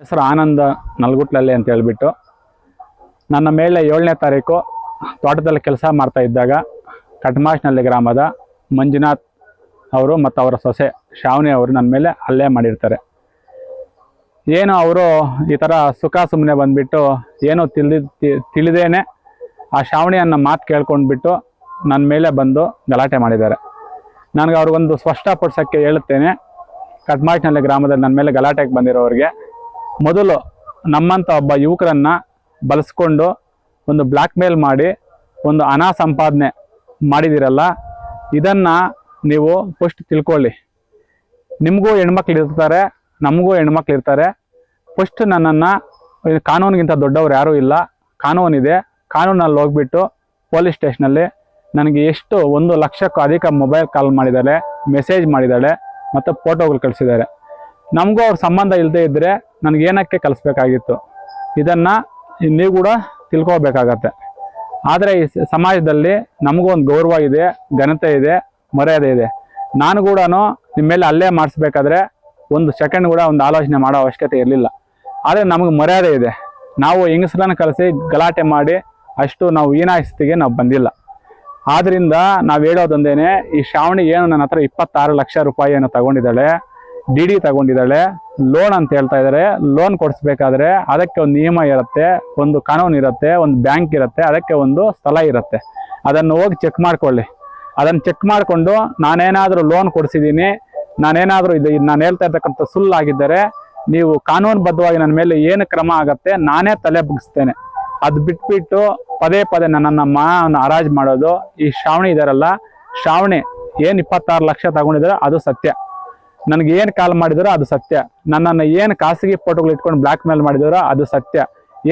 ಹೆಸರು ಆನಂದ ನಲ್ಗುಟ್ಲಲ್ಲಿ ಅಂತ ಹೇಳ್ಬಿಟ್ಟು ನನ್ನ ಮೇಲೆ ಏಳನೇ ತಾರೀಕು ತೋಟದಲ್ಲಿ ಕೆಲಸ ಮಾಡ್ತಾ ಇದ್ದಾಗ ಕಟ್ಮಾಶ್ನಲ್ಲಿ ಗ್ರಾಮದ ಮಂಜುನಾಥ್ ಅವರು ಮತ್ತು ಅವರ ಸೊಸೆ ಶಾವನಿ ಅವರು ನನ್ನ ಮೇಲೆ ಹಲ್ಲೆ ಮಾಡಿರ್ತಾರೆ. ಏನು ಅವರು ಈ ಥರ ಸುಖ ಸುಮ್ಮನೆ ಬಂದ್ಬಿಟ್ಟು ಏನೋ ತಿಳಿದ ತಿಳಿದೇನೆ ಆ ಶಾವಣಿ ಅನ್ನೋ ಮಾತು ಕೇಳ್ಕೊಂಡ್ಬಿಟ್ಟು ನನ್ನ ಮೇಲೆ ಬಂದು ಗಲಾಟೆ ಮಾಡಿದ್ದಾರೆ. ನನಗೆ ಅವ್ರಿಗೊಂದು ಸ್ಪಷ್ಟಪಡಿಸೋಕ್ಕೆ ಹೇಳುತ್ತೇನೆ ಕಟ್ಮಾಟ್ನಲ್ಲಿ ಗ್ರಾಮದಲ್ಲಿ ನನ್ನ ಮೇಲೆ ಗಲಾಟೆಗೆ ಬಂದಿರೋರಿಗೆ ಮೊದಲು ನಮ್ಮಂಥ ಒಬ್ಬ ಯುವಕರನ್ನ ಬಳಸ್ಕೊಂಡು ಒಂದು ಬ್ಲ್ಯಾಕ್ ಮೇಲ್ ಮಾಡಿ ಒಂದು ಹಣ ಸಂಪಾದನೆ ಮಾಡಿದಿರಲ್ಲ, ಇದನ್ನು ನೀವು ಫಸ್ಟ್ ತಿಳ್ಕೊಳ್ಳಿ. ನಿಮಗೂ ಹೆಣ್ಮಕ್ಳು ಇರ್ತಾರೆ, ನಮಗೂ ಹೆಣ್ಮಕ್ಳು ಇರ್ತಾರೆ. ಫಸ್ಟ್ ನನ್ನನ್ನು ಕಾನೂನಿಗಿಂತ ದೊಡ್ಡವ್ರು ಯಾರೂ ಇಲ್ಲ. ಕಾನೂನಿದೆ ಕಾನೂನಲ್ಲಿ ಹೋಗ್ಬಿಟ್ಟು ಪೊಲೀಸ್ ಸ್ಟೇಷನಲ್ಲಿ ನನಗೆ ಎಷ್ಟು ಒಂದು ಲಕ್ಷಕ್ಕೂ ಅಧಿಕ ಮೊಬೈಲ್ ಕಾಲ್ ಮಾಡಿದ್ದಾರೆ ಮೆಸೇಜ್ ಮಾಡಿದ್ದಾಳೆ ಮತ್ತು ಫೋಟೋಗಳು ಕಳಿಸಿದ್ದಾರೆ ನಮಗೂ ಅವ್ರ ಸಂಬಂಧ ಇಲ್ಲದೇ ಇದ್ದರೆ ನನಗೆ ಏನಕ್ಕೆ ಕಲಿಸ್ಬೇಕಾಗಿತ್ತು? ಇದನ್ನು ನೀವು ಕೂಡ ತಿಳ್ಕೊಬೇಕಾಗತ್ತೆ ಆದರೆ ಈ ಸಮಾಜದಲ್ಲಿ ನಮಗೂ ಒಂದು ಗೌರವ ಇದೆ, ಘನತೆ ಇದೆ, ಮರ್ಯಾದೆ ಇದೆ. ನಾನು ಕೂಡ ನಿಮ್ಮ ಮೇಲೆ ಅಲ್ಲೇ ಮಾಡಿಸ್ಬೇಕಾದ್ರೆ ಒಂದು ಸೆಕೆಂಡ್ ಕೂಡ ಒಂದು ಆಲೋಚನೆ ಮಾಡೋ ಅವಶ್ಯಕತೆ ಇರಲಿಲ್ಲ. ಆದರೆ ನಮಗೆ ಮರ್ಯಾದೆ ಇದೆ. ನಾವು ಹೆಂಗಸರನ್ನು ಕಲಿಸಿ ಗಲಾಟೆ ಮಾಡಿ ಅಷ್ಟು ನಾವು ಹೀನಾಯಸ್ತಿಗೆ ನಾವು ಬಂದಿಲ್ಲ. ಆದ್ದರಿಂದ ನಾವು ಹೇಳೋದೊಂದೇನೆ, ಈ ಶ್ರಾವಣಿ ಏನು ನನ್ನ ಹತ್ರ ಇಪ್ಪತ್ತಾರು ಲಕ್ಷ ರೂಪಾಯಿಯನ್ನು ತಗೊಂಡಿದ್ದಾಳೆ, ಡಿ ಡಿ ತಗೊಂಡಿದ್ದಾಳೆ ಲೋನ್ ಅಂತ ಹೇಳ್ತಾ ಇದ್ದಾರೆ ಲೋನ್ ಕೊಡಿಸ್ಬೇಕಾದ್ರೆ ಅದಕ್ಕೆ ಒಂದು ನಿಯಮ ಇರುತ್ತೆ, ಒಂದು ಕಾನೂನು ಇರುತ್ತೆ, ಒಂದು ಬ್ಯಾಂಕ್ ಇರುತ್ತೆ, ಅದಕ್ಕೆ ಒಂದು ಸ್ಥಳ ಇರುತ್ತೆ. ಅದನ್ನು ಹೋಗಿ ಚೆಕ್ ಮಾಡ್ಕೊಳ್ಳಿ. ಅದನ್ನು ಚೆಕ್ ಮಾಡಿಕೊಂಡು ನಾನೇನಾದರೂ ಲೋನ್ ಕೊಡಿಸಿದ್ದೀನಿ ನಾನೇನಾದರೂ ಇದು ನಾನು ಹೇಳ್ತಾ ಇರ್ತಕ್ಕಂಥ ಸುಳ್ಳಾಗಿದ್ದರೆ ನೀವು ಕಾನೂನುಬದ್ಧವಾಗಿ ನನ್ನ ಮೇಲೆ ಏನು ಕ್ರಮ ಆಗುತ್ತೆ ನಾನೇ ತಲೆ ಬಗ್ಸ್ತೇನೆ ಅದು ಬಿಟ್ಬಿಟ್ಟು ಪದೇ ಪದೇ ನನ್ನನ್ನು ಮನವನ್ನು ಹರಾಜು ಮಾಡೋದು ಈ ಶ್ರಾವಣಿ ಇದಾರಲ್ಲ. ಶ್ರಾವಣಿ ಏನು ಇಪ್ಪತ್ತಾರು ಲಕ್ಷ ತಗೊಂಡಿದ್ದಾರೆ ಅದು ಸತ್ಯ. ನನಗೆ ಏನು ಕಾಲ್ ಮಾಡಿದಾರೋ ಅದು ಸತ್ಯ. ನನ್ನನ್ನು ಏನು ಖಾಸಗಿ ಫೋಟೋಗಳು ಇಟ್ಕೊಂಡು ಬ್ಲ್ಯಾಕ್ ಮೇಲ್ ಮಾಡಿದಾರೋ ಅದು ಸತ್ಯ.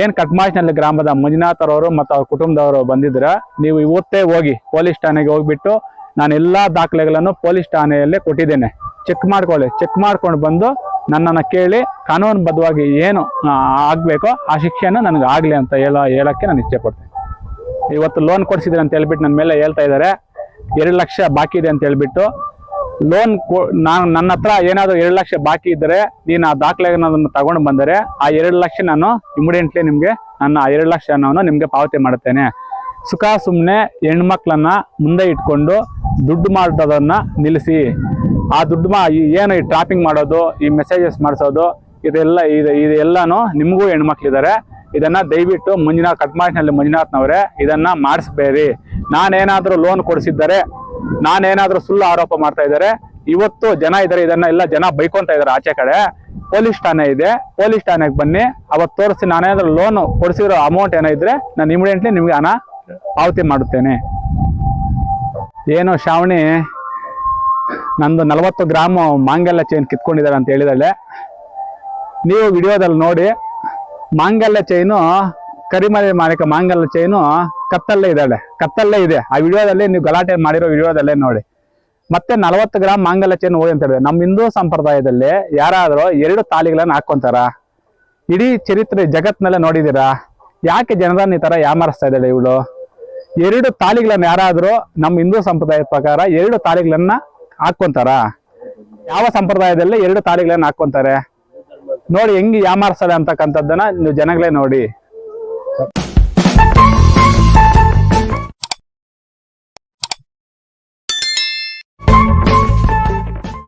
ಏನು ಕಟ್ಮಾಶ್ನಲ್ಲಿ ಗ್ರಾಮದ ಮಂಜುನಾಥ್ ಅವರು ಮತ್ತು ಅವ್ರ ಕುಟುಂಬದವರು ಬಂದಿದ್ರೆ ನೀವು ಇವತ್ತೇ ಹೋಗಿ ಪೊಲೀಸ್ ಠಾಣೆಗೆ ಹೋಗ್ಬಿಟ್ಟು ನಾನು ಎಲ್ಲ ದಾಖಲೆಗಳನ್ನು ಪೊಲೀಸ್ ಠಾಣೆಯಲ್ಲೇ ಕೊಟ್ಟಿದ್ದೇನೆ. ಚೆಕ್ ಮಾಡ್ಕೊಳ್ಳಿ ಚೆಕ್ ಮಾಡ್ಕೊಂಡು ಬಂದು ನನ್ನನ್ನು ಕೇಳಿ ಕಾನೂನುಬದ್ಧವಾಗಿ ಏನು ಆಗಬೇಕೋ ಆ ಶಿಕ್ಷೆಯನ್ನು ನನಗೆ ಆಗಲಿ ಅಂತ ಹೇಳೋ, ಹೇಳೋಕ್ಕೆ ನಾನು ಇಚ್ಛೆ ಪಡ್ತೀನಿ. ಇವತ್ತು ಲೋನ್ ಕೊಡಿಸಿದ್ರೆ ಅಂತ ಹೇಳ್ಬಿಟ್ಟು ನನ್ನ ಮೇಲೆ ಹೇಳ್ತಾ ಇದ್ದಾರೆ. ಎರಡು ಲಕ್ಷ ಬಾಕಿ ಇದೆ ಅಂತ ಹೇಳ್ಬಿಟ್ಟು ಲೋನ್ ನಾನು ನನ್ನ ಹತ್ರ ಏನಾದರೂ ಎರಡು ಲಕ್ಷ ಬಾಕಿ ಇದ್ದರೆ ನೀನು ಆ ದಾಖಲೆಗಳನ್ನು ತಗೊಂಡು ಬಂದರೆ ಆ ಎರಡು ಲಕ್ಷ ನಾನು ಇಮಿಡಿಯೆಂಟ್ಲಿ ನಿಮಗೆ ನನ್ನ ಆ ಎರಡು ಲಕ್ಷ ಹಣವನ್ನು ನಿಮಗೆ ಪಾವತಿ ಮಾಡುತ್ತೇನೆ ಸುಖ ಸುಮ್ಮನೆ ಹೆಣ್ಮಕ್ಳನ್ನ ಮುಂದೆ ಇಟ್ಕೊಂಡು ದುಡ್ಡು ಮಾಡೋದನ್ನ ನಿಲ್ಲಿಸಿ. ಆ ದುಡ್ಡು ಮಾ ಏನು ಈ ಟ್ರಾಪಿಂಗ್ ಮಾಡೋದು, ಈ ಮೆಸೇಜಸ್ ಮಾಡಿಸೋದು, ಇದೆಲ್ಲ ಇದು ಇದೆಲ್ಲನೂ ನಿಮಗೂ ಹೆಣ್ಮಕ್ಳಿದ್ದಾರೆ. ಇದನ್ನು ದಯವಿಟ್ಟು ಮಂಜುನಾಥ್ ಕಟ್ಮಾಟ್ನಲ್ಲಿ ಮಂಜುನಾಥ್ನವರೇ ಇದನ್ನು ಮಾಡಿಸ್ಬೇಡಿ. ನಾನೇನಾದರೂ ಲೋನ್ ಕೊಡಿಸಿದ್ದರೆ ನಾನೇನಾದ್ರೂ ಸುಳ್ಳು ಆರೋಪ ಮಾಡ್ತಾ ಇದ್ದಾರೆ, ಇವತ್ತು ಜನ ಇದಾರೆ, ಇದನ್ನ ಎಲ್ಲ ಜನ ಬೈಕೊಂತ ಇದ್ದಾರೆ ಆಚೆ ಕಡೆ. ಪೊಲೀಸ್ ಠಾಣೆ ಇದೆ, ಪೊಲೀಸ್ ಠಾಣೆಗೆ ಬನ್ನಿ ಅವತ್ತು ತೋರಿಸಿ ನಾನೇನಾದ್ರೂ ಲೋನ್ ಕೊಡಿಸಿರೋ ಅಮೌಂಟ್ ಏನೋ ಇದ್ರೆ ನಾನು ಇಮಿಡಿಯೇಟ್ಲಿ ನಿಮ್ಗೆ ಹಣ ಪಾವತಿ ಮಾಡುತ್ತೇನೆ. ಏನು ಶ್ರಾವಣಿ, ನಂದು ನಲವತ್ತು ಗ್ರಾಮ್ ಮಾಂಗಲ್ಯ ಚೈನ್ ಕಿತ್ಕೊಂಡಿದ್ದಾರೆ ಅಂತ ಹೇಳಿದಾಳೆ. ನೀವು ವಿಡಿಯೋದಲ್ಲಿ ನೋಡಿ, ಮಾಂಗಲ್ಯ ಚೈನು ಕರಿಮಲೆ ಮಾಲಿಕ ಮಾಂಗಲ್ಯ ಚೈನು ಕತ್ತಲ್ಲೇ ಇದ್ದಾಳೆ. ಕತ್ತಲ್ಲೇ ಇದೆ. ಆ ವಿಡಿಯೋದಲ್ಲಿ ನೀವು ಗಲಾಟೆ ಮಾಡಿರೋ ವಿಡಿಯೋದಲ್ಲೇ ನೋಡಿ. ಮತ್ತೆ ನಲವತ್ತು ಗ್ರಾಮ್ ಮಾಂಗಲ್ಯ ಚೈನ್ ಹೋಗಿ ಅಂತ ಹೇಳಿದೆ ನಮ್ಮ ಹಿಂದೂ ಸಂಪ್ರದಾಯದಲ್ಲಿ ಯಾರಾದರೂ ಎರಡು ತಾಳಿಗಳನ್ನ ಹಾಕೊಂತಾರ ಇಡೀ ಚರಿತ್ರೆ ಜಗತ್ನಲ್ಲೇ ನೋಡಿದ್ದೀರಾ? ಯಾಕೆ ಜನರನ್ನ ಈ ಥರ ಯಾಮಾರಿಸ್ತಾ ಇದ್ದಾಳೆ ಇವಳು? ಎರಡು ತಾಳಿಗಳನ್ನ ಯಾರಾದರೂ ನಮ್ಮ ಹಿಂದೂ ಸಂಪ್ರದಾಯದ ಪ್ರಕಾರ ಎರಡು ತಾಳಿಗಳನ್ನು ಹಾಕೊಂತಾರ ಯಾವ ಸಂಪ್ರದಾಯದಲ್ಲಿ ಎರಡು ತಾಳಿಗಳನ್ನು ಹಾಕೊಂತಾರೆ ನೋಡಿ, ಹೆಂಗೆ ಯಾಮಾರಿಸ್ತಾಳೆ ಅಂತಕ್ಕಂಥದ್ದನ್ನು ನೀವು ಜನಗಳೇ ನೋಡಿ.